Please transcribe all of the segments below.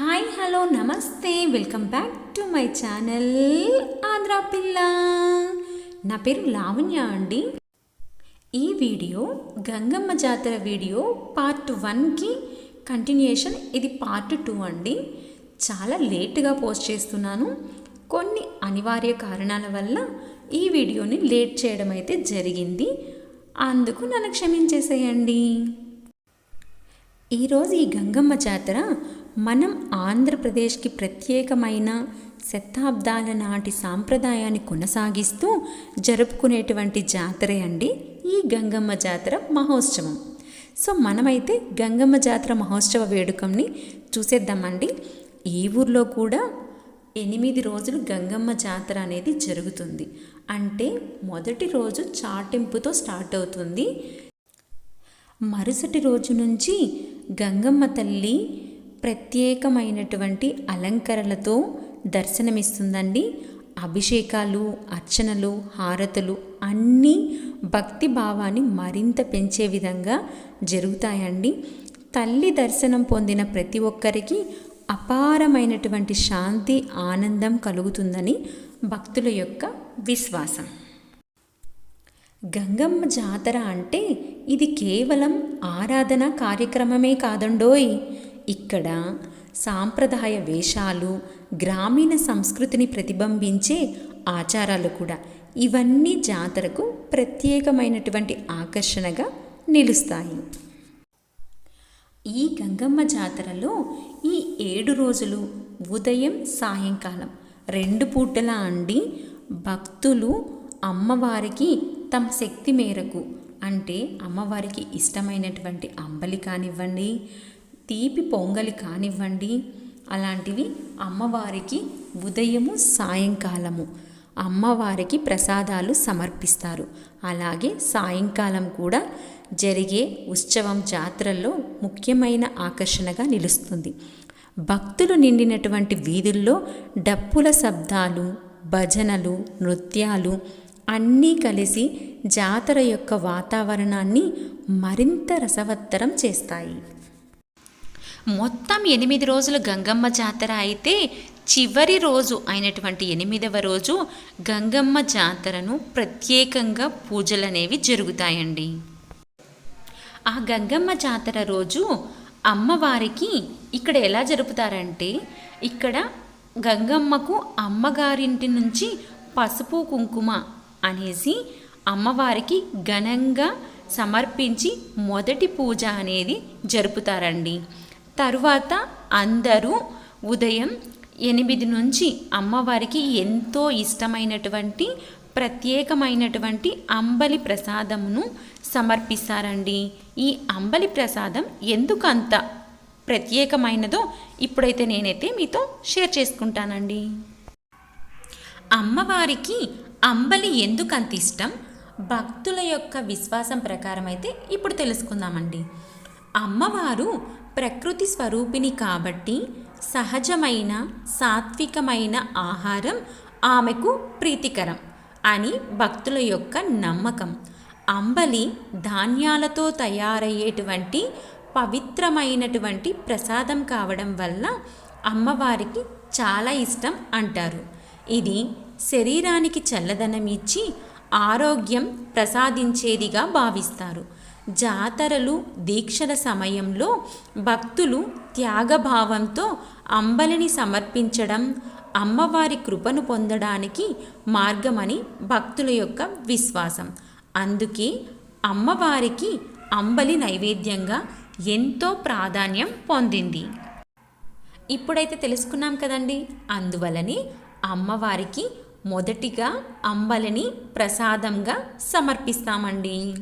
Hi hello namaste welcome back to my channel Andhra పిల్ల. నా పేరు లావణ్య అండి. ఈ video Gangamma Jatara video part వన్కి కంటిన్యూషన్ ఇది పార్ట్ టూ అండి. చాలా లేట్గా పోస్ట్ చేస్తున్నాను. కొన్ని అనివార్య కారణాల వల్ల ఈ వీడియోని లేట్ చేయడం అయితే జరిగింది. అందుకు నన్ను క్షమించేసేయండి. ఈరోజు ఈ గంగమ్మ జాతర మనం ఆంధ్రప్రదేశ్కి ప్రత్యేకమైన శతాబ్దాల నాటి సాంప్రదాయాన్ని కొనసాగిస్తూ జరుపుకునేటువంటి జాతరే అండి ఈ గంగమ్మ జాతర మహోత్సవం. సో మనమైతే గంగమ్మ జాతర మహోత్సవ వేడుకని చూసేద్దామండి. ఈ ఊర్లో కూడా ఎనిమిది రోజులు గంగమ్మ జాతర అనేది జరుగుతుంది. అంటే మొదటి రోజు చాటింపుతో స్టార్ట్ అవుతుంది. మరుసటి రోజు నుంచి గంగమ్మ తల్లి ప్రత్యేకమైనటువంటి అలంకరణలతో దర్శనమిస్తుందండి. అభిషేకాలు అర్చనలు హారతులు అన్నీ భక్తి భావాన్ని మరింత పెంచే విధంగా జరుగుతాయండి. తల్లి దర్శనం పొందిన ప్రతి ఒక్కరికి అపారమైనటువంటి శాంతి ఆనందం కలుగుతుందని భక్తుల యొక్క విశ్వాసం. గంగమ్మ జాతర అంటే ఇది కేవలం ఆరాధన కార్యక్రమమే కాదండోయ్. ఇక్కడ సాంప్రదాయ వేషాలు గ్రామీణ సంస్కృతిని ప్రతిబింబించే ఆచారాలు కూడా. ఇవన్నీ జాతరకు ప్రత్యేకమైనటువంటి ఆకర్షణగా నిలుస్తాయి. ఈ గంగమ్మ జాతరలో ఈ ఏడు రోజులు ఉదయం సాయంకాలం రెండు పూటలా అండి భక్తులు అమ్మవారికి తమ శక్తి మేరకు అంటే అమ్మవారికి ఇష్టమైనటువంటి అంబలి కానివ్వండి తీపి పొంగలి కానివ్వండి. అలాంటివి అమ్మవారికి ఉదయము సాయంకాలము. అమ్మవారికి ప్రసాదాలు సమర్పిస్తారు. అలాగే సాయంకాలం కూడా జరిగే ఉత్సవం జాతరల్లో ముఖ్యమైన ఆకర్షణగా నిలుస్తుంది. భక్తులు నిండినటువంటి వీధుల్లో డప్పుల శబ్దాలు భజనలు నృత్యాలు అన్నీ కలిసి జాతర యొక్క వాతావరణాన్ని మరింత రసవత్తరం చేస్తాయి. మొత్తం ఎనిమిది రోజులు గంగమ్మ జాతర అయితే చివరి రోజు అయినటువంటి ఎనిమిదవ రోజు గంగమ్మ జాతరను ప్రత్యేకంగా పూజలు అనేవి జరుగుతాయండి. ఆ గంగమ్మ జాతర రోజు అమ్మవారికి ఇక్కడ ఎలా జరుపుతారంటే ఇక్కడ గంగమ్మకు అమ్మగారింటి నుంచి పసుపు కుంకుమ అనేసి అమ్మవారికి ఘనంగా సమర్పించి మొదటి పూజ అనేది జరుపుతారండి. తరువాత అందరూ ఉదయం ఎనిమిది నుంచి అమ్మవారికి ఎంతో ఇష్టమైనటువంటి ప్రత్యేకమైనటువంటి అంబలి ప్రసాదమును సమర్పిస్తారండి. ఈ అంబలి ప్రసాదం ఎందుకంత ప్రత్యేకమైనదో ఇప్పుడైతే నేనైతే మీతో షేర్ చేసుకుంటానండి. అమ్మవారికి అంబలి ఎందుకు అంత ఇష్టం? భక్తుల యొక్క విశ్వాసం ప్రకారం అయితే ఇప్పుడు తెలుసుకుందామండి. అమ్మవారు ప్రకృతి స్వరూపిణి కాబట్టి సహజమైన సాత్వికమైన ఆహారం ఆమెకు ప్రీతికరం అని భక్తుల యొక్క నమ్మకం. అంబలి ధాన్యాలతో తయారయ్యేటువంటి పవిత్రమైనటువంటి ప్రసాదం కావడం వల్ల అమ్మవారికి చాలా ఇష్టం అంటారు. ఇది శరీరానికి చల్లదనం ఇచ్చి ఆరోగ్యం ప్రసాదించేదిగా భావిస్తారు. జాతరలు దీక్షల సమయంలో భక్తులు త్యాగభావంతో అంబలిని సమర్పించడం అమ్మవారి కృపను పొందడానికి మార్గమని భక్తుల యొక్క విశ్వాసం. అందుకే అమ్మవారికి అంబలి నైవేద్యంగా ఎంతో ప్రాధాన్యం పొందింది. ఇప్పుడైతే తెలుసుకున్నాం కదండి అందువలనే అమ్మవారికి మొదటిగా అంబలిని ప్రసాదంగా సమర్పిస్తామండి.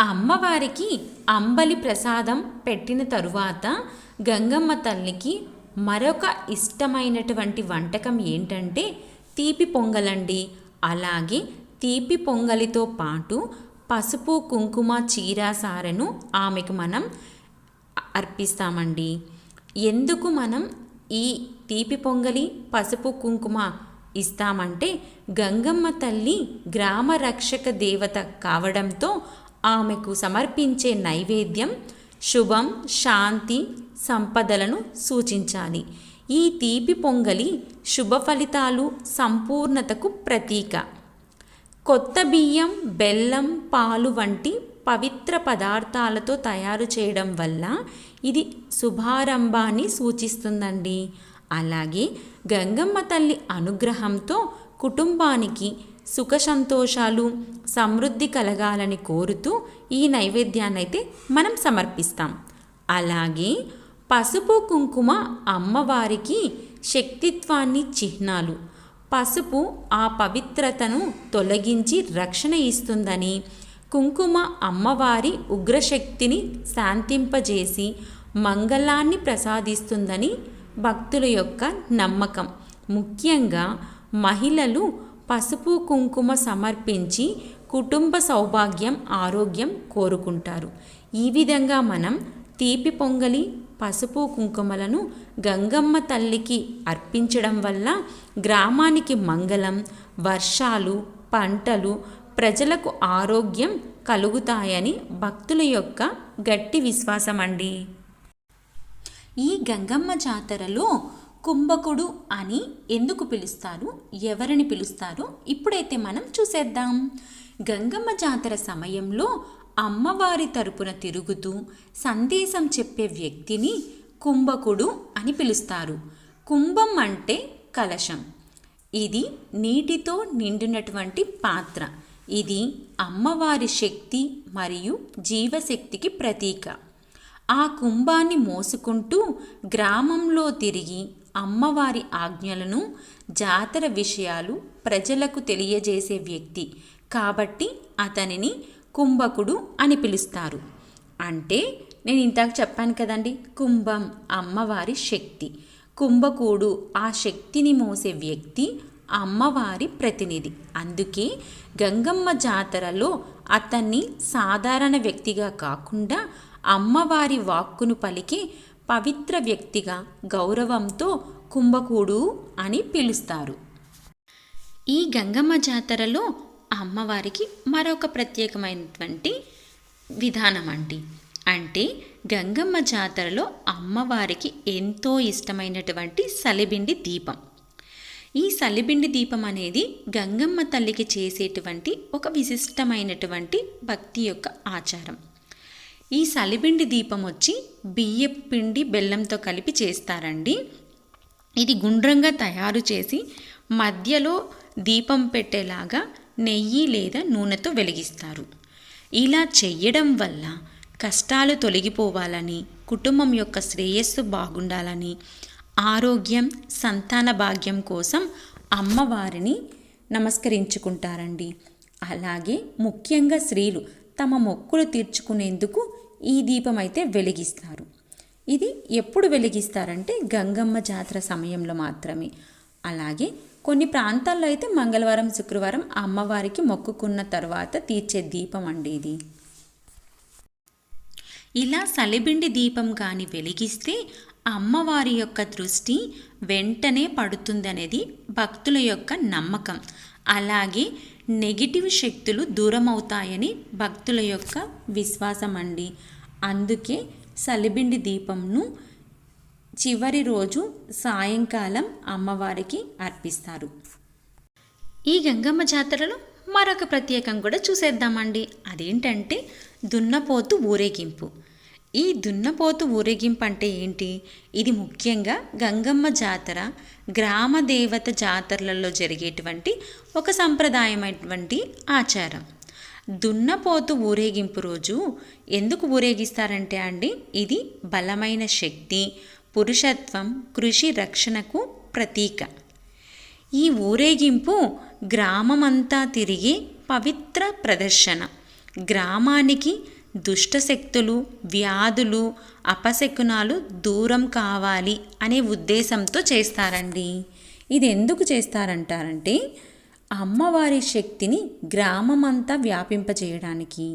అమ్మవారికి అంబలి ప్రసాదం పెట్టిన తరువాత గంగమ్మ తల్లికి మరొక ఇష్టమైనటువంటి వంటకం ఏంటంటే తీపి పొంగలండి. అలాగే తీపి పొంగలితో పాటు పసుపు కుంకుమ చీర సారెను ఆమెకు మనం అర్పిస్తామండి. ఎందుకు మనం ఈ తీపి పొంగలి పసుపు కుంకుమ ఇస్తామంటే గంగమ్మ తల్లి గ్రామ రక్షక దేవత కావడంతో ఆమెకు సమర్పించే నైవేద్యం శుభం శాంతి సంపదలను సూచించాలి. ఈ తీపి పొంగలి శుభ ఫలితాలు సంపూర్ణతకు ప్రతీక. కొత్త బియ్యం బెల్లం పాలు వంటి పవిత్ర పదార్థాలతో తయారు చేయడం వల్ల ఇది శుభారంభాన్ని సూచిస్తుందండి. అలాగే గంగమ్మ తల్లి అనుగ్రహంతో కుటుంబానికి సుఖ సంతోషాలు సమృద్ధి కలగాలని కోరుతూ ఈ నైవేద్యాన్ని అయితే మనం సమర్పిస్తాం. అలాగే పసుపు కుంకుమ అమ్మవారికి శక్తిత్వాన్ని చిహ్నాలు. పసుపు ఆ పవిత్రతను తొలగించి రక్షణ ఇస్తుందని కుంకుమ అమ్మవారి ఉగ్రశక్తిని శాంతింపజేసి మంగళాన్ని ప్రసాదిస్తుందని భక్తుల యొక్క నమ్మకం. ముఖ్యంగా మహిళలు పసుపు కుంకుమ సమర్పించి కుటుంబ సౌభాగ్యం ఆరోగ్యం కోరుకుంటారు. ఈ విధంగా మనం తీపి పొంగలి పసుపు కుంకుమలను గంగమ్మ తల్లికి అర్పించడం వల్ల గ్రామానికి మంగళం వర్షాలు పంటలు ప్రజలకు ఆరోగ్యం కలుగుతాయని భక్తుల యొక్క గట్టి విశ్వాసం అండి ఈ గంగమ్మ జాతరలో కుంభకుడు అని ఎందుకు పిలుస్తారు? ఎవరిని పిలుస్తారో? ఇప్పుడైతే మనం చూసేద్దాం. గంగమ్మ జాతర సమయంలో అమ్మవారి తరపున తిరుగుతూ సందేశం చెప్పే వ్యక్తిని కుంభకుడు అని పిలుస్తారు. కుంభం అంటే కలశం. ఇది నీటితో నిండినటువంటి పాత్ర. ఇది అమ్మవారి శక్తి మరియు జీవశక్తికి ప్రతీక. ఆ కుంభాన్ని మోసుకుంటూ గ్రామంలో తిరిగి అమ్మవారి ఆజ్ఞలను జాతర విషయాలు ప్రజలకు తెలియజేసే వ్యక్తి కాబట్టి అతనిని కుంభకుడు అని పిలుస్తారు. అంటే నేను ఇంతకు చెప్పాను కదండి కుంభం అమ్మవారి శక్తి. కుంభకుడు ఆ శక్తిని మోసే వ్యక్తి అమ్మవారి ప్రతినిధి. అందుకే గంగమ్మ జాతరలో అతన్ని సాధారణ వ్యక్తిగా కాకుండా అమ్మవారి వాక్కును పలికి పవిత్ర వ్యక్తిగా గౌరవంతో కుంభకూడు అని పిలుస్తారు. ఈ గంగమ్మ జాతరలో అమ్మవారికి మరొక ప్రత్యేకమైనటువంటి విధానం అండి. అంటే గంగమ్మ జాతరలో అమ్మవారికి ఎంతో ఇష్టమైనటువంటి సలిబిండి దీపం. ఈ సలిబిండి దీపం అనేది గంగమ్మ తల్లికి చేసేటువంటి ఒక విశిష్టమైనటువంటి భక్తి యొక్క ఆచారం. ఈ సలిబిండి దీపం వచ్చి బియ్యపు పిండి బెల్లంతో కలిపి చేస్తారండి. ఇది గుండ్రంగా తయారు చేసి మధ్యలో దీపం పెట్టేలాగా నెయ్యి లేదా నూనెతో వెలిగిస్తారు. ఇలా చెయ్యడం వల్ల కష్టాలు తొలగిపోవాలని కుటుంబం యొక్క శ్రేయస్సు బాగుండాలని ఆరోగ్యం సంతాన భాగ్యం కోసం అమ్మవారిని నమస్కరించుకుంటారండి. అలాగే ముఖ్యంగా స్త్రీలు తమ మొక్కులు తీర్చుకునేందుకు ఈ దీపం అయితే వెలిగిస్తారు. ఇది ఎప్పుడు వెలిగిస్తారంటే గంగమ్మ జాతర సమయంలో మాత్రమే. అలాగే కొన్ని ప్రాంతాల్లో అయితే మంగళవారం శుక్రవారం అమ్మవారికి మొక్కుకున్న తర్వాత తీర్చే దీపం అండి ఇది. ఇలా సలిబిండి దీపం కానీ వెలిగిస్తే అమ్మవారి యొక్క దృష్టి వెంటనే పడుతుందనేది భక్తుల యొక్క నమ్మకం. అలాగే నెగిటివ్ శక్తులు దూరం అవుతాయని భక్తుల యొక్క విశ్వాసం అండి అందుకే సలిబిండి దీపంను చివరి రోజు సాయంకాలం అమ్మవారికి అర్పిస్తారు. ఈ గంగమ్మ జాతరలో మరొక ప్రత్యేకం కూడా చూసేద్దామండి. అదేంటంటే దున్నపోతు ఊరేగింపు. ఈ దున్నపోతు ఊరేగింపు అంటే ఏంటి? ఇది ముఖ్యంగా గంగమ్మ జాతర గ్రామ దేవత జాతరలలో జరిగేటువంటి ఒక సంప్రదాయమైనటువంటి ఆచారం. దున్నపోతు ఊరేగింపు రోజు ఎందుకు ఊరేగిస్తారంటే అండి ఇది బలమైన శక్తి పురుషత్వం కృషి రక్షణకు ప్రతీక. ఈ ఊరేగింపు గ్రామమంతా తిరిగి పవిత్ర ప్రదర్శన గ్రామానికి దుష్టశక్తులు వ్యాధులు అపశకునాలు దూరం కావాలి అనే ఉద్దేశంతో చేస్తారండి. ఇది ఎందుకు చేస్తారంటారంటే అమ్మవారి శక్తిని గ్రామమంతా వ్యాపింపజేయడానికి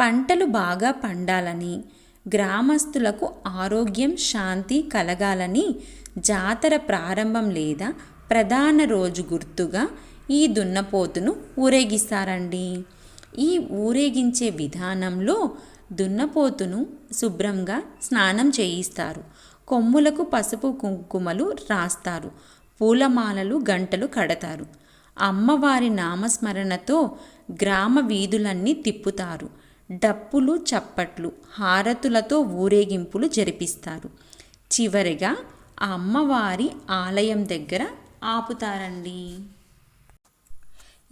పంటలు బాగా పండాలని గ్రామస్తులకు ఆరోగ్యం శాంతి కలగాలని జాతర ప్రారంభం లేదా ప్రధాన రోజు గుర్తుగా ఈ దున్నపోతును ఊరేగిస్తారండి. ఈ ఊరేగించే విధానంలో దున్నపోతును శుభ్రంగా స్నానం చేయిస్తారు. కొమ్ములకు పసుపు కుంకుమలు రాస్తారు. పూలమాలలు గంటలు కడతారు. అమ్మవారి నామస్మరణతో గ్రామ వీధులన్నీ తిప్పుతారు. డప్పులు చప్పట్లు హారతులతో ఊరేగింపులు జరిపిస్తారు. చివరిగా ఆ అమ్మవారి ఆలయం దగ్గర ఆపుతారండి.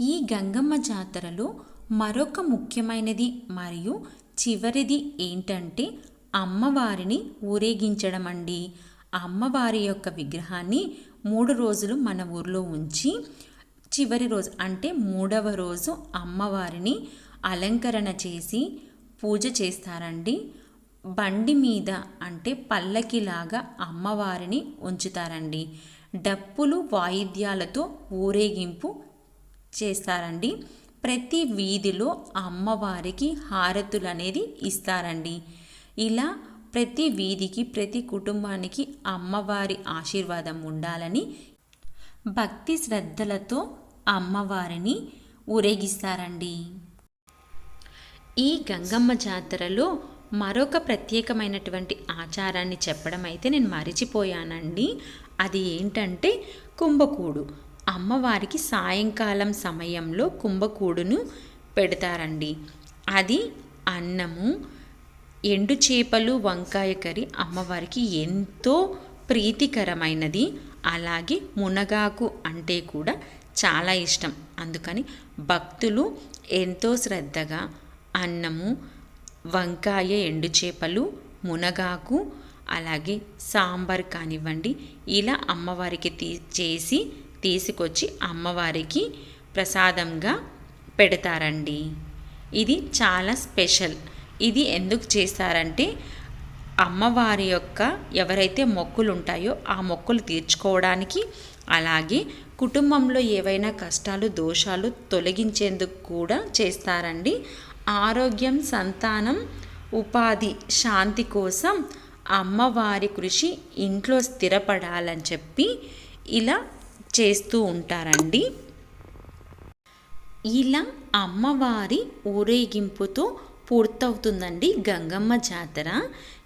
ఈ గంగమ్మ జాతరలో మరొక ముఖ్యమైనది మరియు చివరిది ఏంటంటే అమ్మవారిని ఊరేగించడం అండి అమ్మవారి యొక్క విగ్రహాన్ని మూడు రోజులు మన ఊర్లో ఉంచి చివరి రోజు అంటే మూడవ రోజు అమ్మవారిని అలంకరణ చేసి పూజ చేస్తారండి. బండి మీద అంటే పల్లకిలాగా అమ్మవారిని ఉంచుతారండి. డప్పులు వాయిద్యాలతో ఊరేగింపు చేస్తారండి. ప్రతి వీధిలో అమ్మవారికి హారతులు అనేది ఇస్తారండి. ఇలా ప్రతి వీధికి ప్రతి కుటుంబానికి అమ్మవారి ఆశీర్వాదం ఉండాలని భక్తి శ్రద్ధలతో అమ్మవారిని ఊరేగిస్తారండి. ఈ గంగమ్మ జాతరలో మరొక ప్రత్యేకమైనటువంటి ఆచారాన్ని చెప్పడం అయితే నేను మరిచిపోయానండి. అది ఏంటంటే కుంభకూడు. అమ్మవారికి సాయంకాలం సమయంలో కుంభకూడును పెడతారండి. అది అన్నము ఎండు చేపలు వంకాయ కర్రీ అమ్మవారికి ఎంతో ప్రీతికరమైనది. అలాగే మునగాకు అంటే కూడా చాలా ఇష్టం. అందుకని భక్తులు ఎంతో శ్రద్ధగా అన్నము వంకాయ ఎండు చేపలు మునగాకు అలాగే సాంబార్ కానివ్వండి ఇలా అమ్మవారికి తీ చేసి తీసుకొచ్చి అమ్మవారికి ప్రసాదంగా పెడతారండి. ఇది చాలా స్పెషల్. ఇది ఎందుకు చేస్తారంటే అమ్మవారి యొక్క ఎవరైతే మొక్కులు ఉంటాయో ఆ మొక్కులు తీర్చుకోవడానికి అలాగే కుటుంబంలో ఏవైనా కష్టాలు దోషాలు తొలగించేందుకు కూడా చేస్తారండి. ఆరోగ్యం సంతానం ఉపాధి శాంతి కోసం అమ్మవారి కృషి ఇంట్లో స్థిరపడాలని చెప్పి ఇలా చేస్తూ ఉంటారండి. ఇలా అమ్మవారి ఊరేగింపుతో పూర్తవుతుందండి గంగమ్మ జాతర.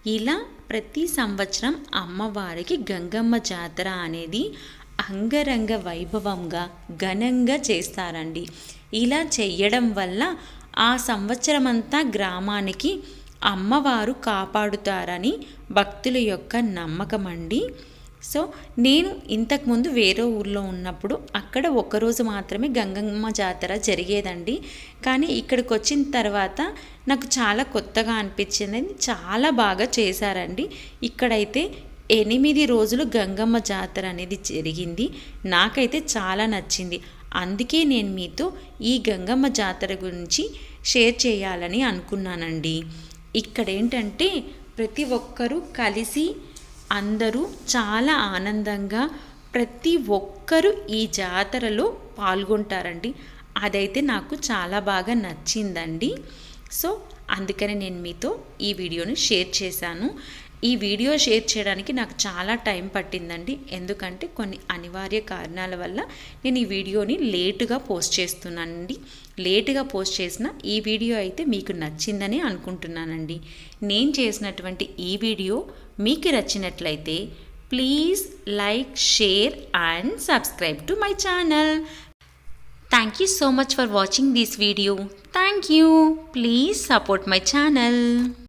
ఇలా ప్రతి సంవత్సరం అమ్మవారికి గంగమ్మ జాతర అనేది అంగరంగ వైభవంగా ఘనంగా చేస్తారండి. ఇలా చేయడం వల్ల ఆ సంవత్సరం అంతా గ్రామానికి అమ్మవారు కాపాడుతారని భక్తుల యొక్క నమ్మకం అండి సో నేను ఇంతకుముందు వేరే ఊర్లో ఉన్నప్పుడు అక్కడ ఒక్కరోజు మాత్రమే గంగమ్మ జాతర జరిగేదండి. కానీ ఇక్కడికి వచ్చిన తర్వాత నాకు చాలా కొత్తగా అనిపించింది. చాలా బాగా చేశారండి. ఇక్కడైతే ఎనిమిది రోజులు గంగమ్మ జాతర అనేది జరిగింది. నాకైతే చాలా నచ్చింది. అందుకే నేను మీతో ఈ గంగమ్మ జాతర గురించి షేర్ చేయాలని అనుకున్నానండి. ఇక్కడ ఏంటంటే ప్రతి ఒక్కరూ కలిసి అందరూ చాలా ఆనందంగా ప్రతి ఒక్కరూ ఈ జాతరలో పాల్గొంటారండి. అదైతే నాకు చాలా బాగా నచ్చిందండి. సో అందుకని నేను మీతో ఈ వీడియోని షేర్ చేశాను. ఈ వీడియో షేర్ చేయడానికి నాకు చాలా టైం పట్టిందండి. ఎందుకంటే కొన్ని అనివార్య కారణాల వల్ల నేను ఈ వీడియోని లేటుగా పోస్ట్ చేస్తున్నానండి. లేటుగా పోస్ట్ చేసిన ఈ వీడియో అయితే మీకు నచ్చిందని అనుకుంటున్నానండి. నేను చేసినటువంటి ఈ వీడియో మీకు నచ్చినట్లయితే please like share and subscribe to my channel thank you so much for watching this video thank you please support my channel